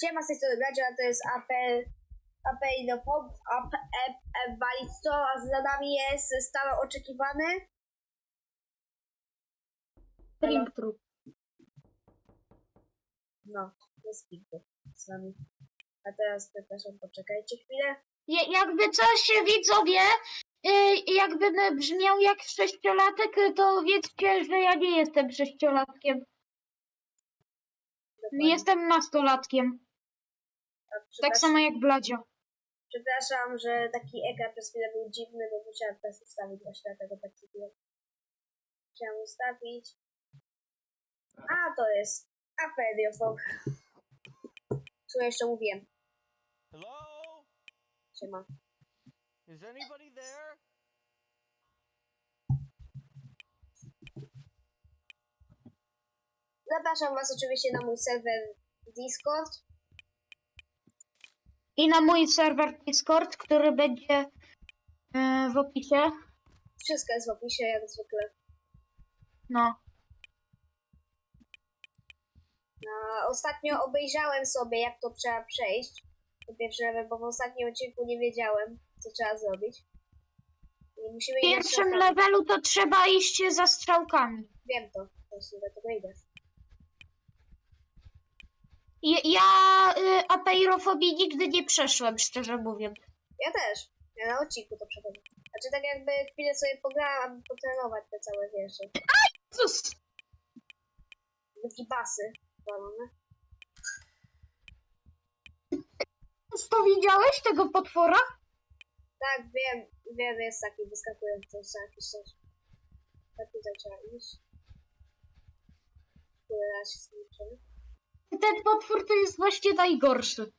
Siema, z tej strony Bracia, a to jest apel, apel do pop, apel, apel a za nami jest stale oczekiwany. Trim trup. No, jest Pinky z nami. A teraz przepraszam, poczekajcie chwilę. Je- Jakby coś widzowie, y, jakbym brzmiał jak sześciolatek, to wiedzcie, że ja nie jestem sześciolatkiem. Jestem nastolatkiem. Tak samo jak Bladzio. Przepraszam, że taki ekran przez chwilę był dziwny, bo musiałam teraz ustawić właśnie dlatego tak chwilę. Musiałam ustawić. A, to jest Apeliofog. Co jeszcze mówiłem? Hello? Siema. Is anybody there? Zapraszam Was oczywiście na mój serwer Discord. I na mój serwer Discord, który będzie y, w opisie. Wszystko jest w opisie, jak zwykle. No. A ostatnio obejrzałem sobie, jak to trzeba przejść. Po pierwszy level, bo w ostatnim odcinku nie wiedziałem, co trzeba zrobić. I musimy W pierwszym levelu to trzeba iść za strzałkami. Wiem to, właśnie dlatego idę. I- Ja y, apeirofobii nigdy nie przeszłem, szczerze mówiąc. Ja też. Ja na odcinku to przechodzę. Znaczy tak jakby chwilę sobie pograłam, aby potrenować te całe wiersze. Cóż, Takie basy. walone. to widziałeś tego potwora? Tak, wiem, wiem, jest taki wyskakujący co jakiś czas. Tak tutaj trzeba iść. Tyle raz się. Ten potwór to jest właśnie najgorszy.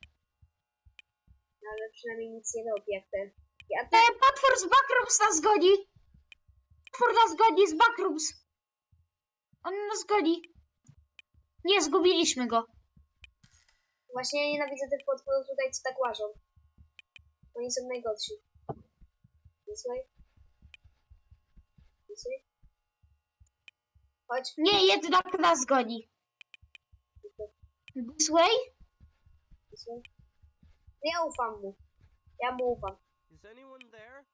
No, ale przynajmniej nic nie robi jak ten. Ja Ten potwór z Backrooms nas goni. Potwór nas goni z Backrooms. On nas goni. Nie, zgubiliśmy go. Właśnie nienawidzę tych potworów tutaj, co tak łażą. Oni są najgorsi. This way. This way. Chodź. Nie, jednak nas goni. This way? This way. Ja ufam mu. Ja mu ufam. Is anyone there?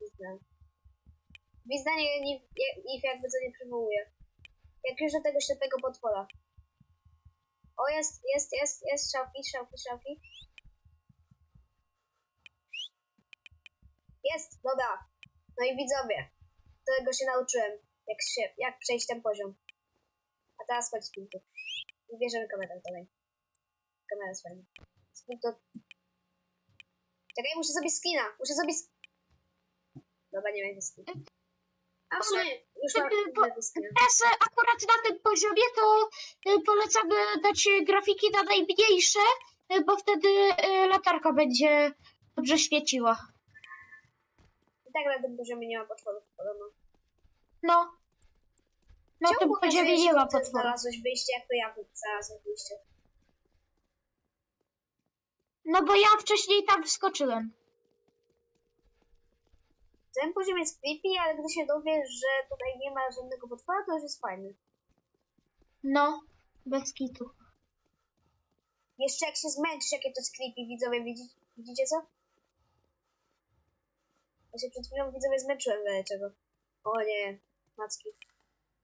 Widzę. Wizdanie nie- nie- ich jakby co nie przywołuje. Jak już do tego ślepego potwora. O, jest, jest, jest, jest, szałki, szałki, szałki. Jest, dobra. No i widzowie, którego się nauczyłem, jak się, jak przejść ten poziom. A teraz chodź z pintu. I bierzemy kamerę dalej. Kamera jest fajna. Spin to... Czekaj, muszę sobie skina, muszę sobie sk... Dobra, nie będzie skin. A w sumie już mam skina. Teraz e, akurat na tym poziomie to e, polecamy dać grafiki na najmniejsze, bo wtedy latarka będzie dobrze świeciła. I tak na tym poziomie nie ma potworów podobno. No. Na Czemu ma że ty potwora. Znalazłeś wyjście, jak to ja znalazłem wyjście. No bo ja wcześniej tam wskoczyłem. Ten poziom jest creepy, ale gdy się dowiesz, że tutaj nie ma żadnego potwora, to już jest fajny. No, bez kitu. Jeszcze jak się zmęczysz, jakie to jest creepy, widzowie, widzicie, widzicie co? Ja się przed chwilą widzowie zmęczyłem, ale czego. O nie, macki.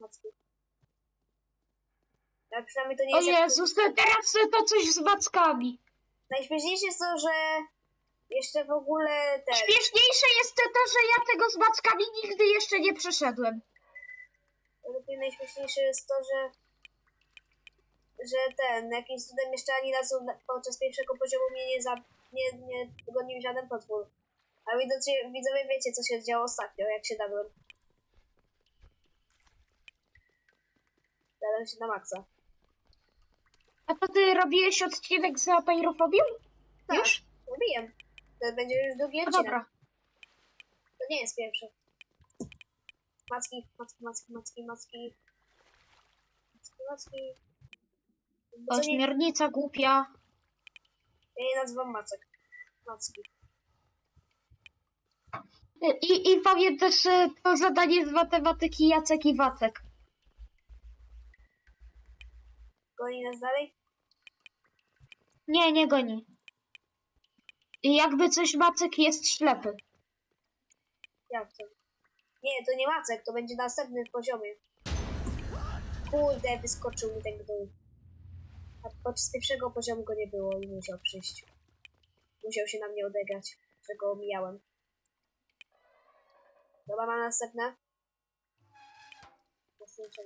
Macki. Ale przynajmniej to nie O jest... jak- Jezus, teraz to coś z mackami. Najśmieszniejsze jest to, że jeszcze w ogóle ten... Śmieszniejsze jest to, że ja tego z mackami nigdy jeszcze nie przeszedłem. Lepiej najśmieszniejsze jest to, że że ten, jakimś cudem jeszcze ani razu na- podczas pierwszego poziomu mnie nie, za, nie, nie gonił żaden potwór. A widocznie, widzowie wiecie, co się działo ostatnio, jak się dałem. Dałem się na maksa. A to ty robiłeś odcinek z apeirofobią? Tak, Już? Robiłem. To będzie już drugi No odcinek. dobra. To nie jest pierwszy. Macki, macki, macki, macki, macki. Macki, macki. Co nie, głupia. ja je nazywam macek. Macki. I, i pamiętasz e, to zadanie z matematyki Jacek i Wacek. Goni nas dalej? Nie, nie goni. I jakby coś Wacek jest ślepy. Jak to? Nie, to nie Macek, to będzie następny poziomie. Kurde, wyskoczył mi ten gnój. A podczas pierwszego poziomu go nie było i musiał przyjść. Musiał się na mnie odegrać, że go omijałem. Dobra, mam następne. Następne.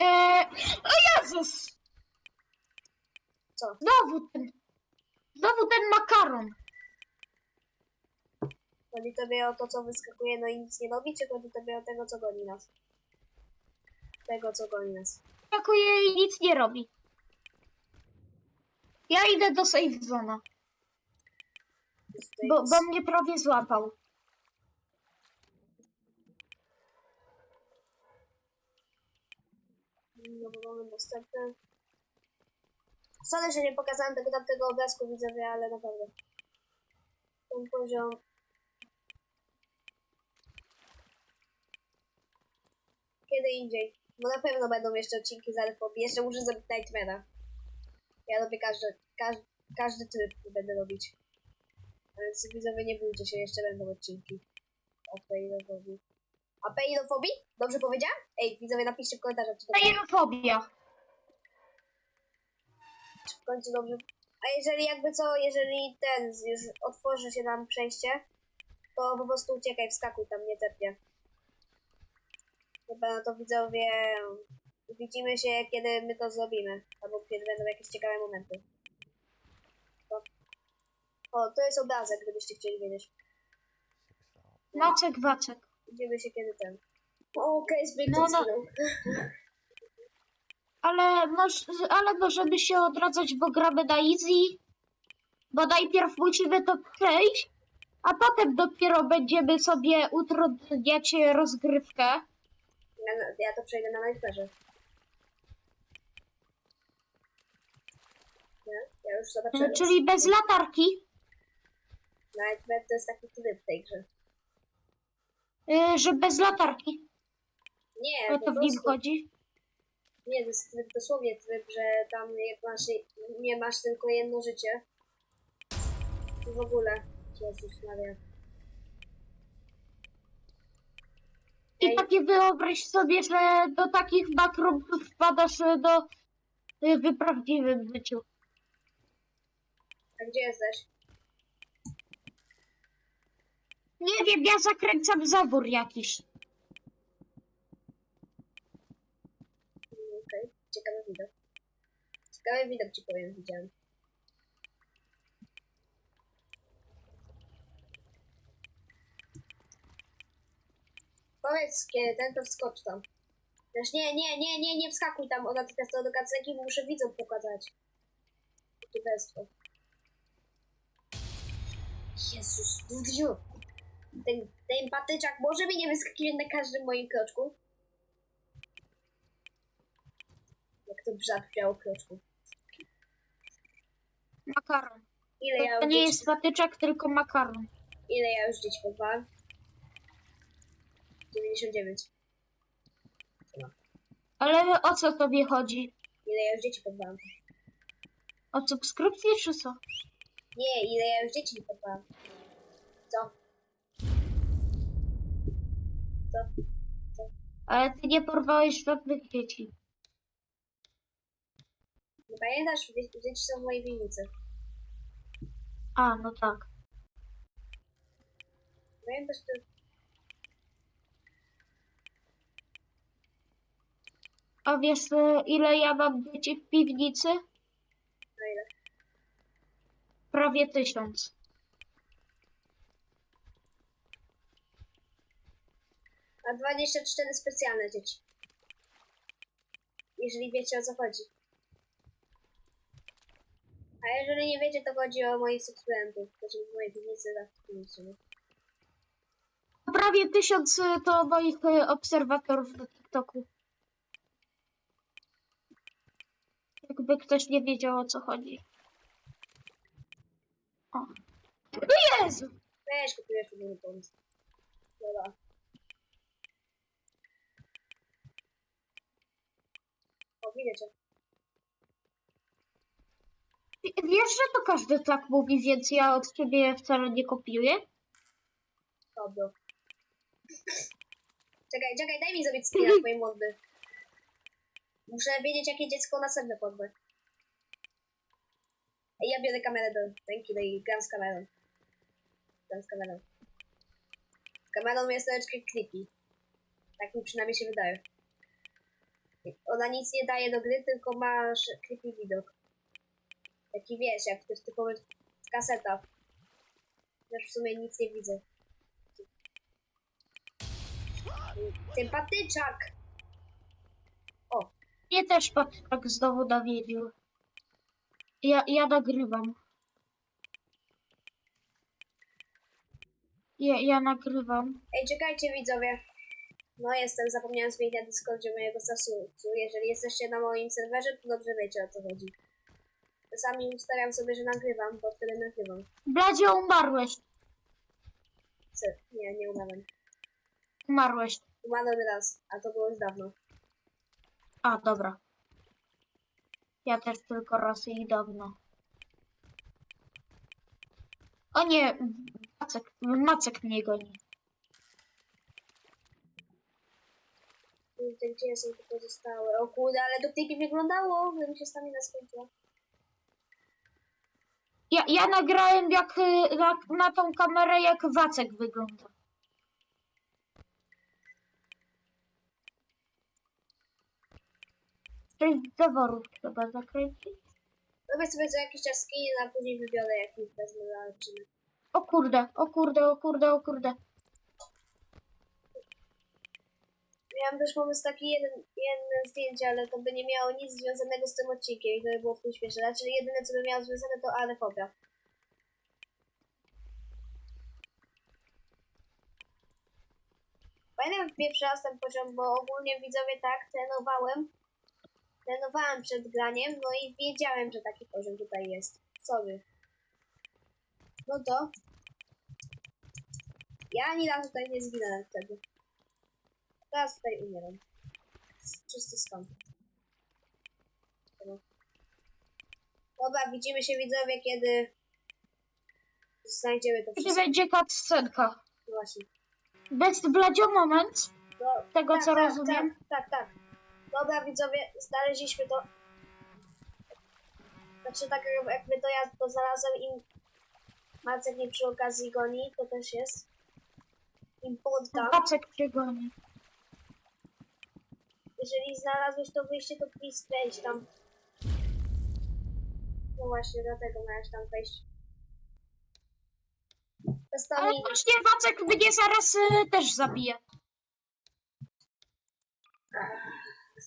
Eee, o Jezus! Co? Znowu ten, znowu ten makaron. Chodzi tobie o to, co wyskakuje, no i nic nie robi, czy chodzi tobie o tego, co goni nas? Tego, co goni nas. Skakuje i nic nie robi. Ja idę do safe zona, tutaj bo, nic. bo mnie prawie złapał. No mamy dostępne. Sorry, że nie pokazałem tego tamtego obrazku widzowie, ale naprawdę. Ten poziom. Kiedy indziej. Bo na pewno będą jeszcze odcinki z Alfobii. Jeszcze muszę zrobić Nightmare'a. Ja robię każdy, każdy, każdy tryb będę robić. Więc widzowie nie bójcie się, jeszcze będą odcinki. O peilofobii. A? Dobrze powiedziałem? Ej, widzowie napiszcie w komentarzach, czy to Aerofobia. w końcu dobrze. A jeżeli jakby co, jeżeli ten z- już otworzy się nam przejście, to po prostu uciekaj, wskakuj tam, nie tepnie. Chyba no to widzowie, widzimy się kiedy my to zrobimy, albo kiedy będą jakieś ciekawe momenty. O, o to jest obrazek, gdybyście chcieli wiedzieć. Macek, Wacek. Widzimy się kiedy ten. O, Okej, okay, No, no. Ale, moż, ale możemy się odradzać, bo gramy na easy. Bo najpierw musimy to przejść, a potem dopiero będziemy sobie utrudniać rozgrywkę. Ja, ja to przejdę na. Nie? Ja już zobaczyłem. Czyli bez latarki, Nightmare to jest taki tryb w tej grze. Y, że bez latarki. Nie, O po to w nim prostu. chodzi. Nie, to jest tryb, dosłownie tryb, że tam jak masz, nie masz tylko jedno życie. I w ogóle. Jezus Maria. I Ej. takie wyobraź sobie, że do takich backroomów wpadasz y, do y, w prawdziwym życiu. A gdzie jesteś? Nie wiem, ja zakręcam zawór jakiś. Okej, ciekawy widok. Ciekawy widok ci powiem, widziałem. Powiedz kiedy ten to wskocz tam. Też nie, nie, nie, nie, nie wskakuj tam o natychmiast do kacenki, bo muszę widzom pokazać. Cudowstwo. Jezus, Dudziu. Ten, ten patyczak może mi nie wyskakiwać na każdym moim kroczku. Jak to brzydko kroczku. Makaron. Ile ja To, to już nie jest patyczek, tylko makaron. ile ja już dzieci pozwałem? 99. Ale o co tobie chodzi? Ile ja już dzieci pozwałem? O subskrypcję czy co? Nie, ile ja już dzieci pozwałem? Co? Co? Ale ty nie porwałeś żadnych dzieci. Nie pamiętasz? Dzie- Dzieci są w mojej winnicy. A, no tak. Pamiętasz to? A wiesz, e, ile ja mam dzieci w piwnicy? Ile? Prawie tysiąc. A 24 specjalne dzieci. Jeżeli wiecie o co chodzi. A jeżeli nie wiecie, to chodzi o moich subskrybentów, którzy mojej winnicy zawsze Prawie tysiąc e, to moich e, obserwatorów na TikToku. Jakby ktoś nie wiedział o co chodzi. O. Jezu! Weź, kupiłeś ten pomysł. Dobra. Wiesz, że to każdy tak mówi, więc ja od ciebie wcale nie kopiuję? Dobra. Czekaj, czekaj, daj mi zrobić screena twojej mordy. Muszę wiedzieć, jakie dziecko następne. Ej, ja biorę kamerę do ręki, daj gram z kamerą. Gram z kamerą. Z kamerą jest troszeczkę creepy. Tak mi przynajmniej się wydaje. Ona nic nie daje do gry, tylko masz creepy widok. Taki wiesz, jak to jest typowy kaseta. Też w sumie nic nie widzę. Sympatyczak! Mnie też Patryk znowu nawiedził. Ja, ja nagrywam. Ja, ja nagrywam. Ej, czekajcie widzowie. No jestem, zapomniałem zmienić na Discordzie mojego statusu. Jeżeli jesteście na moim serwerze, to dobrze wiecie o co chodzi. Czasami ustawiam sobie, że nagrywam, bo wtedy nagrywam. Bladzie, umarłeś. Co? Nie, nie umarłem. Umarłeś. Umarłem raz, a to było już dawno. A, dobra. Ja też tylko raz i dawno. O nie, Macek, Macek mnie goni. Kurde, gdzie są te pozostałe? O kurde, ale to typie wyglądało, gdybym się stamina skończyła. Ja, ja nagrałem jak, y, jak na tą kamerę, jak Wacek wygląda. Czyli zaworów trzeba zakręcić. Robię sobie co jakiś czas skin, a później wybiorę jakiś odcinek. O kurde, o kurde, o kurde, o kurde. Miałam też pomysł taki jeden, jedno zdjęcie, ale to by nie miało nic związanego z tym odcinkiem i to by było w tym śmieszne. Znaczy jedyne co by miało związane to alefobia. Pamiętam jak pierwszy raz ten poziom, bo ogólnie widzowie tak trenowałem. Trenowałem przed graniem, no i wiedziałem, że taki poziom tutaj jest. Sorry. No to. Ja ani razu tutaj nie zginąłem wtedy. Teraz tutaj umieram. Czysty skąd. Dobra, widzimy się widzowie, kiedy znajdziemy to Kiedy wszystko. będzie cutscenka. No Właśnie. Best Bladzio moment. No, Tego, tak, co tak, rozumiem. Tak, tak, tak. Dobra, widzowie, znaleźliśmy to. Znaczy tak jakby to ja to znalazłem i Macek mnie przy okazji goni, to też jest. Importa. Wacek cię goni. Jeżeli znalazłeś to wyjście, to please wejdź tam. No właśnie, dlatego miałeś tam wejść. Ale właśnie Wacek mnie zaraz y, też zabije.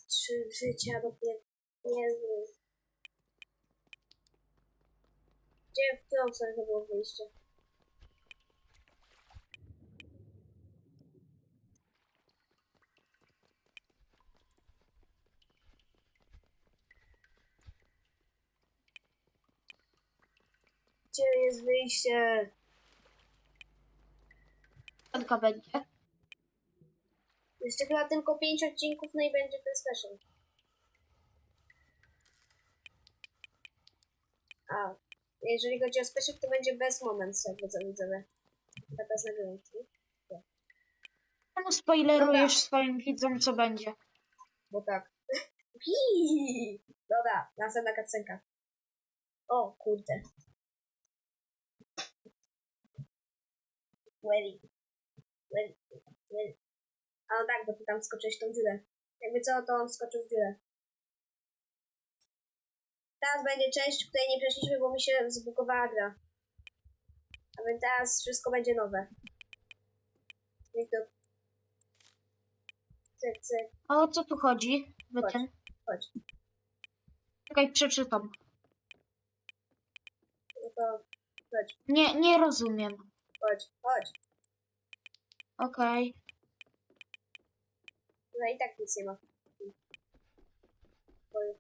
Trzy życia dopiero. Jezu. Gdzie, w którą stronę to było wyjście? Gdzie jest wyjście? Cutscenka będzie. Jeszcze chyba tylko 5 odcinków, no i będzie ten special. A, jeżeli chodzi o special, to będzie bez moment, jakby co widzę. Taka znawiłem. No spoilerujesz Dobra. swoim widzom, co będzie. Bo tak. Hiii. Dobra, następna kacenka. O, kurde. Welly. Welly. Welly. A no tak, bo ty tam skoczyłeś tą dziurę. Jakby co, to on skoczył w dziurę. Teraz będzie część, której nie przeszliśmy, bo mi się zbugowała gra. A więc teraz wszystko będzie nowe. Więc to... Cyk, cyk, o co tu chodzi? Chodź. ten? chodź. Czekaj, przeczytam. No to chodź, Nie, nie rozumiem. Chodź, chodź. Okej. No i tak nic nie ma. Oj.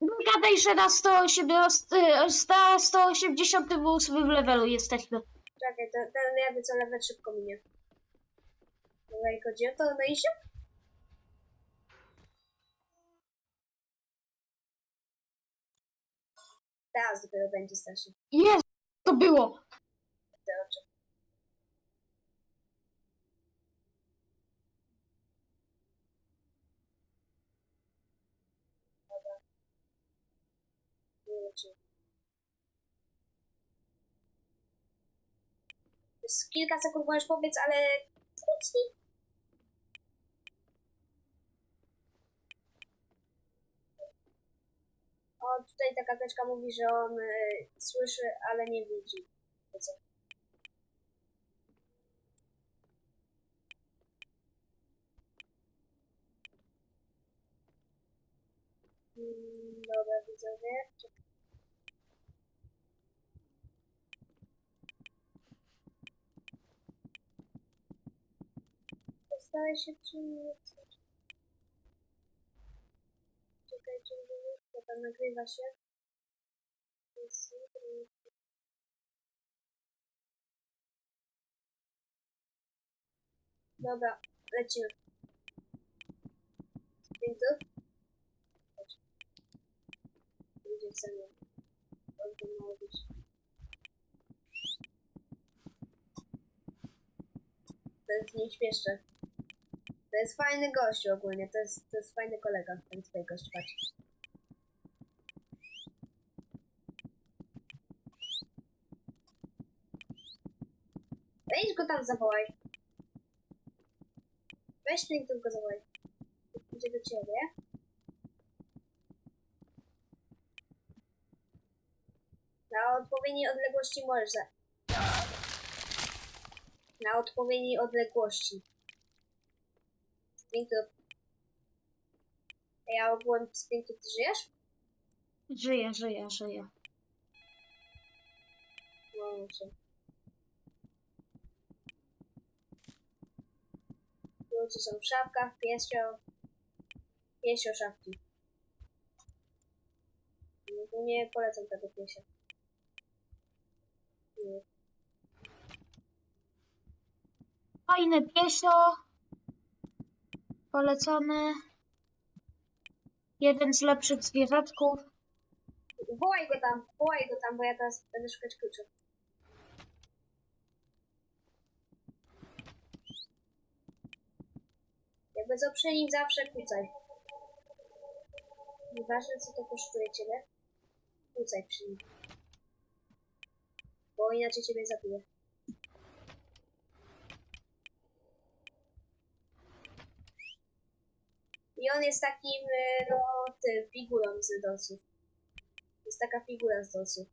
Nie gadaj, że na 180, y, sta- 188 levelu jesteśmy. Czekaj, ten, ten jakby co level szybko minie. Dobra, chodzi o to, no i się. Teraz dopiero będzie. Jest, to było. Z kilka sekund możesz powiedzieć, ale skutki. O, tutaj ta karteczka mówi, że on y, słyszy, ale nie widzi. To co? Mm, Dobra, widzowie. Postaram się przyjmować. Czekajcie, nagrywa się. Dobra, lecimy. Pintu? Chodź. Idzie ze mną. To mało być. To jest nieśmieszne. To jest fajny gość ogólnie, to jest, to jest fajny kolega, ten twój gość, patrz. Weź go tam zawołaj. Weź ten tylko zawołaj. Idzie do ciebie. Na odpowiedniej odległości możesz za... Na odpowiedniej odległości. Spintu. Ja ogółem Spintu, ty żyjesz? Żyję, żyję, żyję. No muszę. Ludzie są w szafkach, piesio. Piesio szafki. No nie polecam tego piesia. Nie. Fajne piesio. Polecamy. Jeden z lepszych zwierzaczków. Wołaj go tam, wołaj go tam, bo ja teraz będę szukać kluczy. Jakby co zawsze kucaj. Nieważne co to kosztuje ciebie, kucaj przy nim. Bo inaczej ciebie zabije. I on jest takim, e, no, tym, figurą z dosów. Jest taka figura z dosu.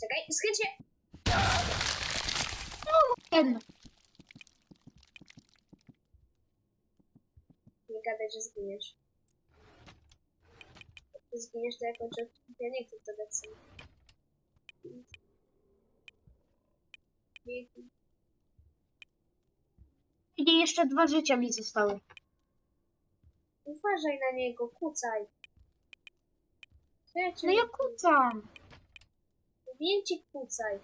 Czekaj, skrycie! Ten. Nie gadaj, że zginiesz. Jak ty zginiesz, to ja kończę. Ja nie chcę to dać sobie. I jeszcze dwa życia mi zostały. Uważaj na niego, kucaj. Co ja cię No ja kucam. Wiem ci kucaj.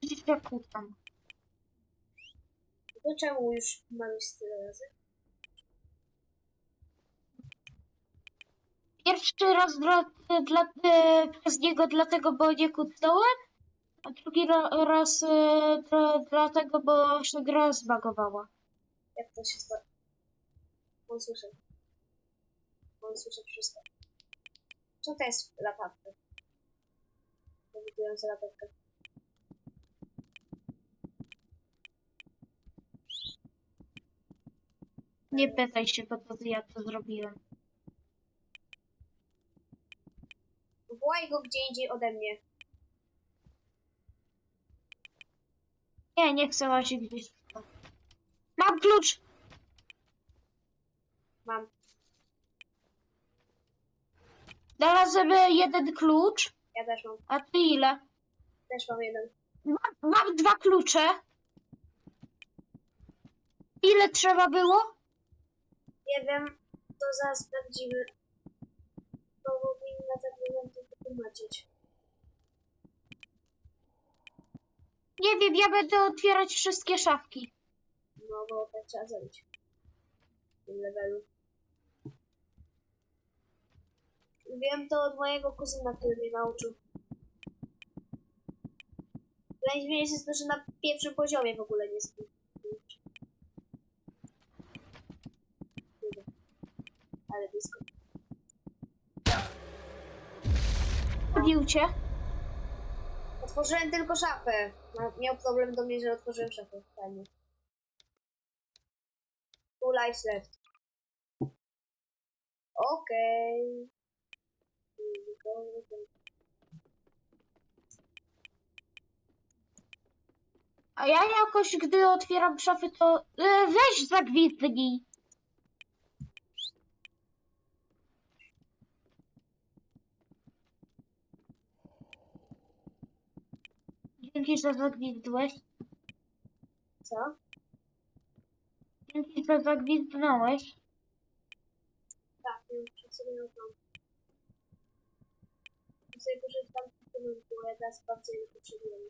Przecież ja kucam. To czemu już mam już tyle razy? Pierwszy raz dla, dla, e, przez niego dlatego, bo nie kucnąłem, a drugi ra, raz e, dla, dlatego, bo się gra zbagowała. Jak to się spa... On słyszy. On słyszy wszystko. Co to jest latarka? Lewitująca latarka. Nie pytaj się, bo to ja to zrobiłem. Wołaj go gdzie indziej ode mnie. Nie, nie chcę łazić gdzieś. Mam klucz! Mam. Znalazłem jeden klucz. Ja też mam. A ty ile? Też mam jeden. Mam, mam dwa klucze. Ile trzeba było? Nie wiem, to zaraz sprawdzimy. Bo powinna tak wyglądać wytłumaczyć. Nie wiem, ja będę otwierać wszystkie szafki. No bo tak trzeba zrobić. W tym levelu. Wiem to od mojego kuzyna, który mnie nauczył. Najśmieszniejsze jest to, że na pierwszym poziomie w ogóle nie spi. Ale blisko. Zabił cię. Otworzyłem tylko szafę. Ma- Miał problem do mnie, że otworzyłem szafę. Fajnie. Two lives left. Okej. A ja jakoś, gdy otwieram szafy, to e, weź zagwizdnij. Dzięki, że zagwizdłeś. Co? Dzięki, że zagwizdnąłeś. Tak, nie przed sobie ją mam. Muszę poszedł tam bo ja teraz sprawdzę ile potrzebujemy.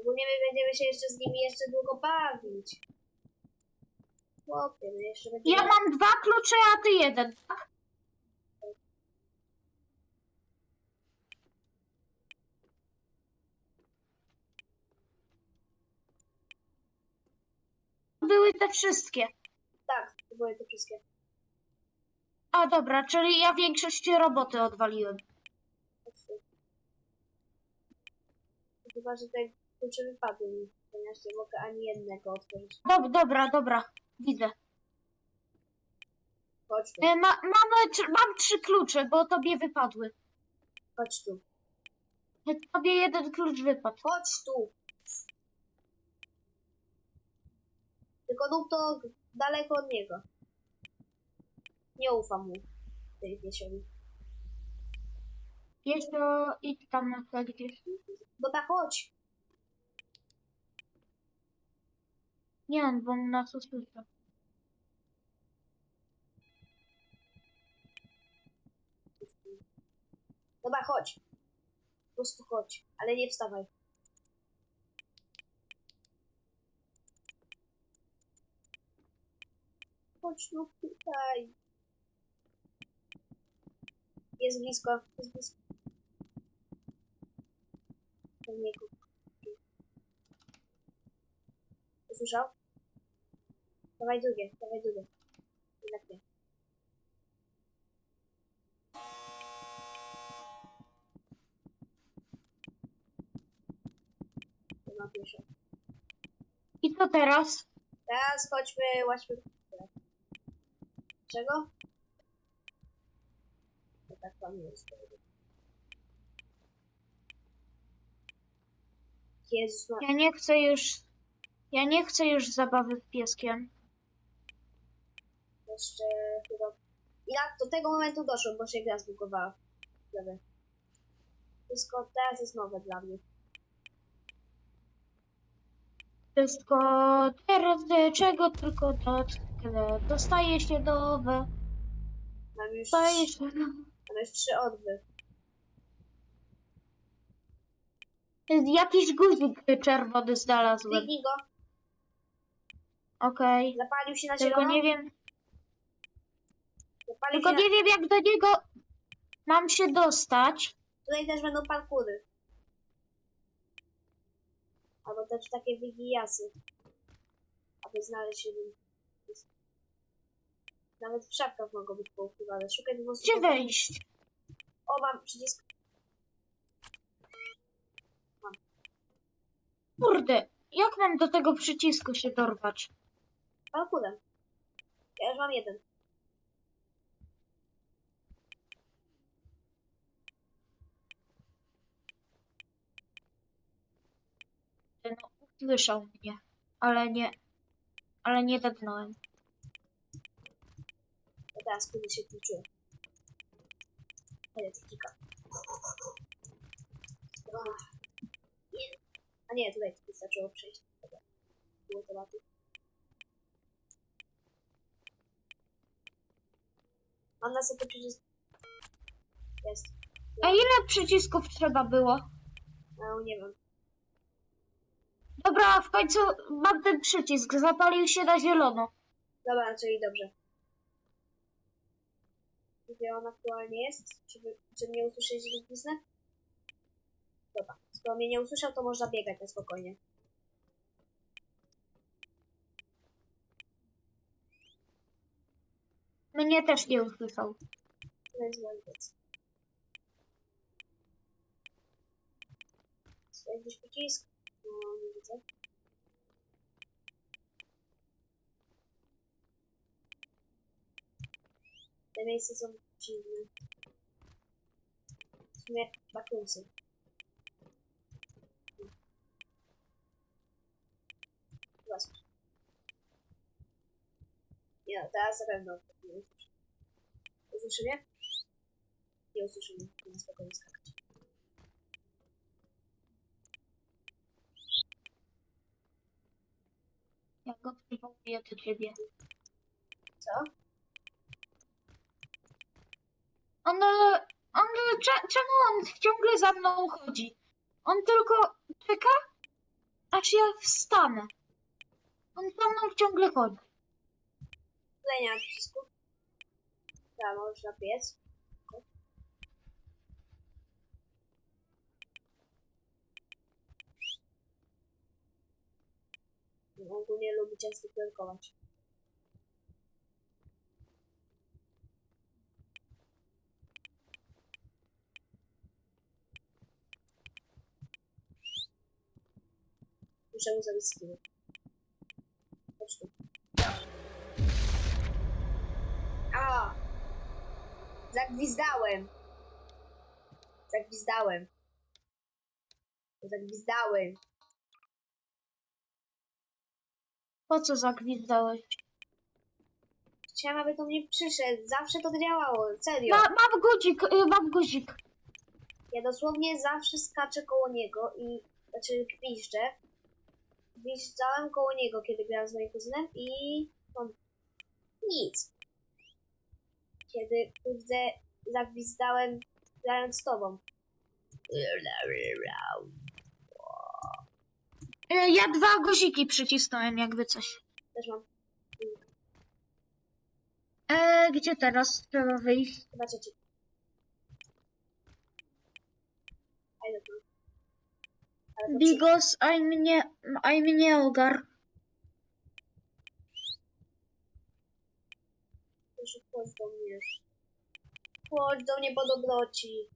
Ogólnie my będziemy się jeszcze z nimi jeszcze długo bawić. Chłopie, no jeszcze będziemy... Ja mam dwa klucze, a ty jeden, tak? Były te wszystkie. Tak, to były te wszystkie. A dobra, czyli ja większość roboty odwaliłem. Chyba, że te klucze wypadły mi, ponieważ nie mogę ani jednego otworzyć. Dob dobra, dobra, widzę. Chodź tu, E, ma mamy, tr- mam trzy klucze, bo tobie wypadły. chodź tu, E, Tobie jeden klucz wypadł. chodź tu! Tylko rób to daleko od niego. Nie ufam mu, tej piesiowi. Jeszcze idź tam na chwilę gdzieś. Dobra, chodź! Nie on, bo nas usłyszy. Dobra, chodź. Po prostu chodź, ale nie wstawaj. Chodź no tutaj. Jest blisko, jest blisko. Pewnie go- Usłyszał? Dawaj drugie, dawaj drugie. Jednak nie. Pierwsze. I co teraz? Teraz chodźmy, łaźmy. Czego? To tak wam jest. Jezus, no. Ja nie chcę już... Ja nie chcę już zabawy z pieskiem. Jeszcze chyba... I tak do tego momentu doszło, bo się gra zbugowała. Dobra. Wszystko teraz jest nowe dla mnie. Wszystko teraz, czego tylko dotknę. Dostaje się nowe. Mam już, Dostaje się nowe. mam już trzy odby. Jakiś guzik czerwony znalazłem. Kliknij go. Okej. Zapalił się na Tylko zielono. nie wiem... Zapalił Tylko się na... nie wiem jak do niego mam się dostać. Tutaj też będą parkury. Albo też takie wigijasy. Aby znaleźć się w nim. Nawet w szafkach mogą być poukrywane. Szukaj po prostu... Gdzie wejść? O, mam przycisk. Kurde, jak mam do tego przycisku się dorwać? Parkurem. Ja już mam jeden. No, usłyszał mnie, ale nie, ale nie dotknąłem. Teraz kiedy się kluczyłem. Elektryka. A nie, tutaj wystarczyło przejść. Dobra. Było. Mam na sobie przycisk. Jest. A ile przycisków trzeba było? No, nie wiem. Dobra, w końcu mam ten przycisk. Zapalił się na zielono. Dobra, czyli dobrze. Gdzie on aktualnie jest? Czy, czy mnie usłyszy, że? Dobra. Skoro mnie nie usłyszał, to można biegać na spokojnie. Mnie też nie usłyszał. Więc. Jest gdzieś przycisk? No, nie widzę. Te miejsca są dziwne. W sumie bakusy. Zobaczmy. Nie no, teraz na pewno nie usłyszę. Usłyszy mnie? Nie usłyszy mnie. Nie spokojnie skakać. Ja go przywołuję do ciebie. Co? On, e, on, e, cze- czemu on ciągle za mną chodzi? On tylko czeka, aż ja wstanę. On za mną ciągle chodzi. Ma przycisku. Tak, można piec. Ogólnie lubi często piórkować. Muszę mu zrobić skill. Chodź tu. A! Zagwizdałem! Zagwizdałem. Zagwizdałem. Po co zagwizdałeś? Chciałem, aby to mnie przyszedł. Zawsze to działało. Serio. Ma, mam guzik, e, mam guzik. Ja dosłownie zawsze skaczę koło niego i... Znaczy gwiżdżę. Gwiżdżałem koło niego, kiedy grałem z moim kuzynem i... On... Nic. Kiedy, kurde, zagwizdałem grając z tobą. E, Ja dwa guziki przycisnąłem, jakby coś. Też mam. E, gdzie teraz trzeba wyjść? Zobaczę ci. Bigos, aj mnie, aj mnie ogar. Proszę, chodź do mnie. Chodź do mnie po dobroci.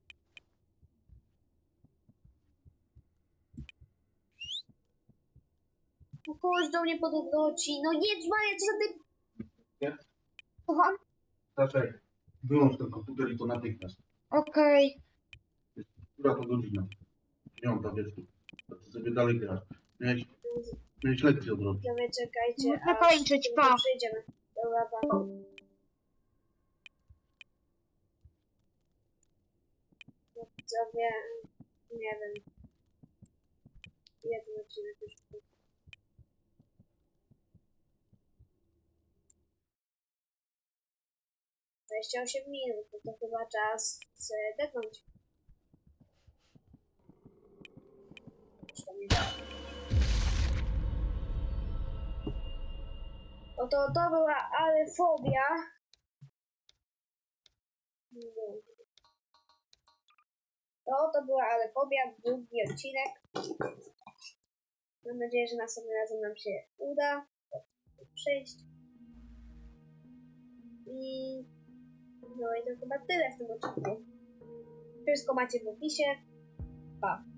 No chodź do mnie po dobroci. No jedź Maja, co za ty... Słucham? Zaczekaj, wyłącz ten komputer i to natychmiast. Okej. Która to godzina? Piąta, wiesz ty sobie dalej grasz. Miałeś, miałeś lekcję odrobić. Dobra, czekajcie. Aż kończyć, pa. Przyjdziemy. Dobra, pa. Widzowie, nie wiem. Jeden odcinek już był. Dwadzieścia osiem minut, no to chyba czas zdechnąć. No to to była alefobia. To to była alefobia, drugi odcinek. Mam nadzieję, że następnym razem nam się uda przejść. I no i to chyba tyle w tym odcinku. Wszystko macie w opisie. Pa.